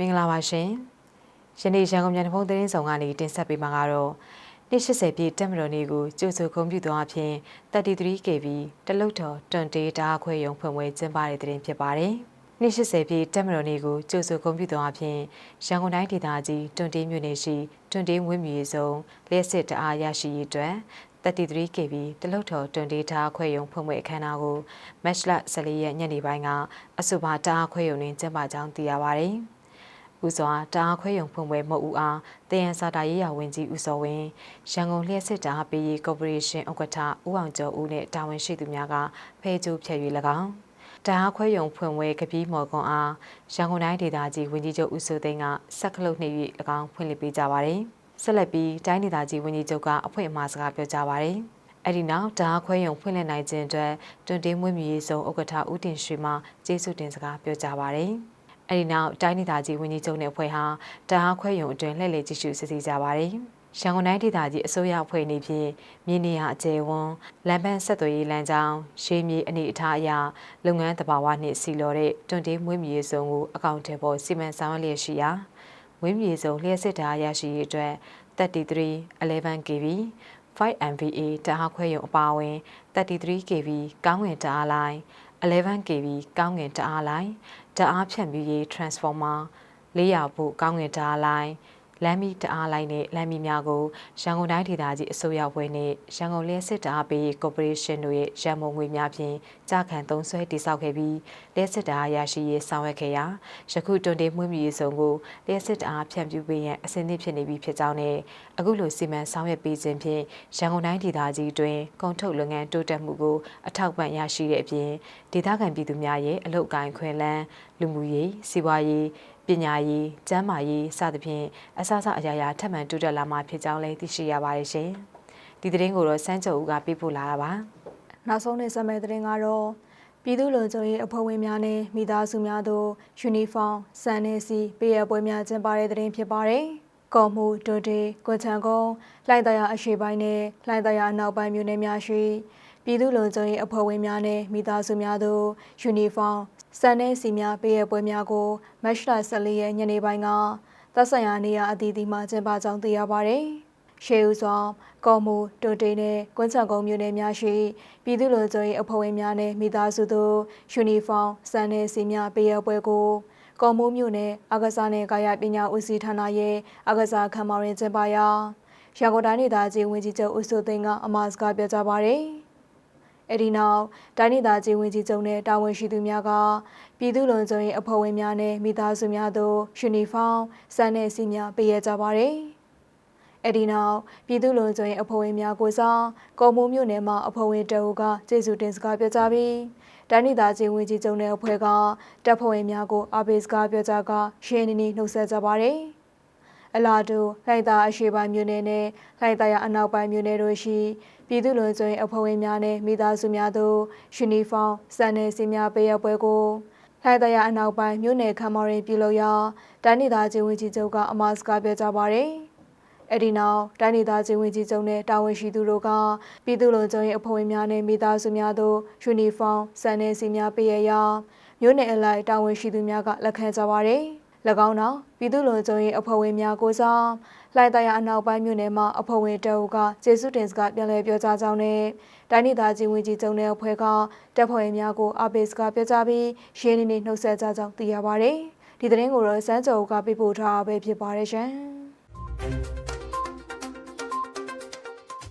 မင်္ဂလာပါရှင်ယနေ့ရန်ကုန်မြန်တဖုံသတင်းဆောင်ကနေတင်ဆက်ပေးမှာကတော့နှစ်80ပြည့်တက်မတော်နေ့ကိုကြိုဆိုဂုဏ်ပြုသောအဖြစ် 33KB တလုတ်တော်တွန်တေးတားခွဲရုံဖွင့်ပွဲကျင်းပတဲ့တဲ့တင်ဖြစ်ပါတယ်နှစ်80ပြည့်တက်မတော်နေ့ကိုကြိုဆိုဂုဏ်ပြုသောအဖြစ်ရန်ကုန်တိုင်းဒေသကြီးတွန်တေးမြို့နယ်ရှိတွန်တေးမွေးမြူရေးစုံလျှက်စစ်တအားရရှိရေးအတွက် 33KB တလုတ်တော်တွန်တေးထားခွဲရုံဖွင့်ပွဲအခမ်းအနားကိုမတ်လ14ရက်ညနေပိုင်းကအဆိုပါတအားခွဲရုံတွင်ကျင်းပကြောင်းသိရပါတယ်။ ဦးစွာတအားခွဲယုံဖွင့်ပွဲမဟုတ်ဦးအားတယံစာတာရေးရာဝန်ကြီးဦးစောဝင်းရန်ကုန်လျှက်စစ်တာပေးရေးကော်ပိုရေးရှင်းဥက္ကဋ္ဌဦးအောင်ကျော်ဦးနဲ့တာဝန်ရှိသူများကဖဲကျိုးဖြည့်၍၎င်းတအားခွဲယုံဖွင့်ပွဲကပီးမော်ကွန်အားရန်ကုန်တိုင်းဒေသကြီးဝန်ကြီးချုပ်ဦးစိုးသိန်းကစက်ကလုတ်နှိပ်၍၎င်းဖွင့်လှစ်ပေးကြပါတယ်ဆက်လက်ပြီးတိုင်းဒေသကြီးဝန်ကြီးချုပ်ကအဖွင့်အမှားစကားပြောကြားပါတယ်အဲ့ဒီနောက်ဓာခွဲယုံဖွင့်လှစ်နိုင်ခြင်းအတွက်တွင်တင်းမွေးမြူရေးဆောင်ဥက္ကဋ္ဌဦးတင်ရွှေမှကျေးဇူးတင်စကားပြောကြားပါတယ်။ အဲဒီနောက်တိုင်းဒေသကြီးဝန်ကြီးချုပ်နဲ့အဖွဲ့ဟာတအားခွဲယုံအတွင်းလှည့်လည်ကြည့်ရှုစစ်ဆေးကြပါတယ်။ရန်ကုန်တိုင်းဒေသကြီးအစိုးရအဖွဲ့အနေဖြင့်မြေနေရအကျယ်ဝန်းလမ်းပန်းဆက်သွယ်ရေးလမ်းကြောင်းရှေးမြေအနေအထားအရလုပ်ငန်းတဘာဝနှင့်စီလော်တဲ့တွန်တေးမွေးမြူရေးစုံကိုအကောင့်ထဲပေါ်စီမံဆောင်ရွက်လျက်ရှိရာမွေးမြူရေးစုံလျှက်စစ်တာရရှိရေးအတွက်33 11kV 5MVA တအားခွဲယုံအပါအဝင် 33kV ကောင်းငင်တအားလိုင်း 11kV ကောင်းငင်တအားလိုင်းဓာတ်အားဖြန့်ဖြူးရေး transformer 400ဖို့ကောင်းငင်ဓာတ်အားလိုင်း လမ်းမီတအားလိုက်နဲ့လမ်းမီများကိုရန်ကုန်တိုင်းဒေသကြီးအစိုးရဖွဲ့နဲ့ရန်ကုန်လျှက်စစ်တအားပေးကော်ပိုရေးရှင်းတို့ရဲ့ရန်မုံငွေများဖြင့်ကြာခံသုံးဆွဲတည်ဆောက်ခဲ့ပြီးလျှက်စစ်တအားရရှိရေးဆောင်ရွက်ခဲ့ရာယခုတွန်တေးမှုမြည်စုံကိုလျှက်စစ်တအားဖြန့်ဖြူးပေးရန်အစဉ်အသင့်ဖြစ်နေပြီဖြစ်ကြောင်းနဲ့အခုလိုစီမံဆောင်ရွက်ပေးခြင်းဖြင့်ရန်ကုန်တိုင်းဒေသကြီးတွင်ကုန်ထုတ်လုပ်ငန်းတိုးတက်မှုကိုအထောက်ပံ့ရရှိတဲ့အပြင်ဒေသခံပြည်သူများရဲ့အလုပ်အကိုင်ခွင့်လန်းလူမှုရေးစီးပွားရေး ပညာရေး၊ကျန်းမာရေးစသဖြင့်အစအစအရာရာထပ်မံတိုးတက်လာမှာဖြစ်ကြောင်းလည်းသိရှိရပါတယ်ရှင်။ဒီသတင်းကိုတော့စန်းကျော်ဦးကပေးပို့လာတာပါနောက်ဆုံးနေ့ဆက်မဲ့သတင်းကတော့ပြည်သူ့လုံခြုံရေးအဖွဲ့ဝင်များနဲ့မိသားစုများတို့ယူနီဖောင်းစံနေစီပေးရပွဲများကျင်းပတဲ့သတင်းဖြစ်ပါတယ်။ကော်မှုဒိုတေကွန်ချန်ကုန်းလှိုင်တရာအရှိပိုင်းနဲ့လှိုင်တရာအနောက်ပိုင်းမြို့နယ်များရှိ ပြည်သူ့လုံခြုံရေးအဖွဲ့ဝင်များနဲ့မိသားစုများတို့ယူနီဖောင်းစံနေစီများပေးရပွဲများကိုမတ်လ14ရက်ညနေပိုင်းကသက်ဆိုင်ရာနေရာအသီးသီးမှကျင်းပကြောင်းသိရပါတယ်။ရှေးဦးစွာကော်မူတိုတေနဲ့ကွန်းချံကုန်းမြို့နယ်များရှိပြည်သူ့လူ့ကြွေးအဖွဲ့ဝင်များနဲ့မိသားစုတို့ယူနီဖောင်းစံနေစီများပေးရပွဲကိုကော်မူမြို့နယ်အကစားနဲ့ကာယပညာဦးစီးဌာနရဲ့အကစားခမ်းမရင်ကျင်းပရာရန်ကုန်တိုင်းဒေသကြီးဝန်ကြီးချုပ်ဦးစိုးသိန်းကအမှာစကားပြောကြားပါရယ်။ အဲ့ဒီနောက်တိုင်းဒေသကြီးဝန်ကြီးချုပ်နဲ့တာဝန်ရှိသူများကပြည်သူ့လုံခြုံရေးအဖွဲ့ဝင်များနဲ့မိသားစုများတို့ယူနီဖောင်းစံနယ်စီများပေးရကြပါတယ်။အဲ့ဒီနောက်ပြည်သူ့လုံခြုံရေးအဖွဲ့ဝင်များကိုစားကော်မိုးမြို့နယ်မှာအဖွဲ့ဝင်တအုပ်ကကျေးဇူးတင်စကားပြောကြားပြီးတိုင်းဒေသကြီးဝန်ကြီးချုပ်နဲ့အဖွဲ့ကတပ်ဖွဲ့ဝင်များကိုအားပေးစကားပြောကြားကရှင်းနေနေနှုတ်ဆက်ကြပါတယ်။ အလာတူလှိုက်သားအရှိပိုင်းမြို့နယ်နဲ့လှိုက်သားရအနောက်ပိုင်းမြို့နယ်တို့ရှိပြည်သူ့လုံခြုံရေးအဖွဲ့ဝင်များနဲ့မိသားစုများတို့ယူနီဖောင်းစံနယ်စီများပေးရပွဲကိုလှိုက်သားရအနောက်ပိုင်းမြို့နယ်ခမ်းမရင်ပြုလုပ်ရာတိုင်းဒေသကြီးဝန်ကြီးချုပ်ကအမစကားပြောကြားပါရယ်အဲ့ဒီနောက်တိုင်းဒေသကြီးဝန်ကြီးချုပ်နဲ့တာဝန်ရှိသူတို့ကပြည်သူ့လုံခြုံရေးအဖွဲ့ဝင်များနဲ့မိသားစုများတို့ယူနီဖောင်းစံနယ်စီများပေးရရာမြို့နယ်အလိုက်တာဝန်ရှိသူများကလက်ခံကြပါရယ်၎ င်းနောက်ပြည်သူ့လုံခြုံရေးအဖွဲ့ဝင်များကိုစားလှိုင်တရားအနောက်ပိုင်းမြို့နယ်မှာအဖွဲ့ဝင်တအုပ်ကကျေးဇူးတင်စကားပြန်လည်ပြောကြားကြောင်းနဲ့တိုင်းဒေသကြီးဝန်ကြီးချုပ်နဲ့အဖွဲ့ကတပ်ဖွဲ့ဝင်များကိုအပိစကားပြောကြားပြီးရင်းနှီးနှနှုတ်ဆက်ကြကြောင်းသိရပါတယ်။ဒီသတင်းကိုတော့စန်းကျော်ကပြပို့ထားပဲဖြစ်ပါတယ်ရှင်။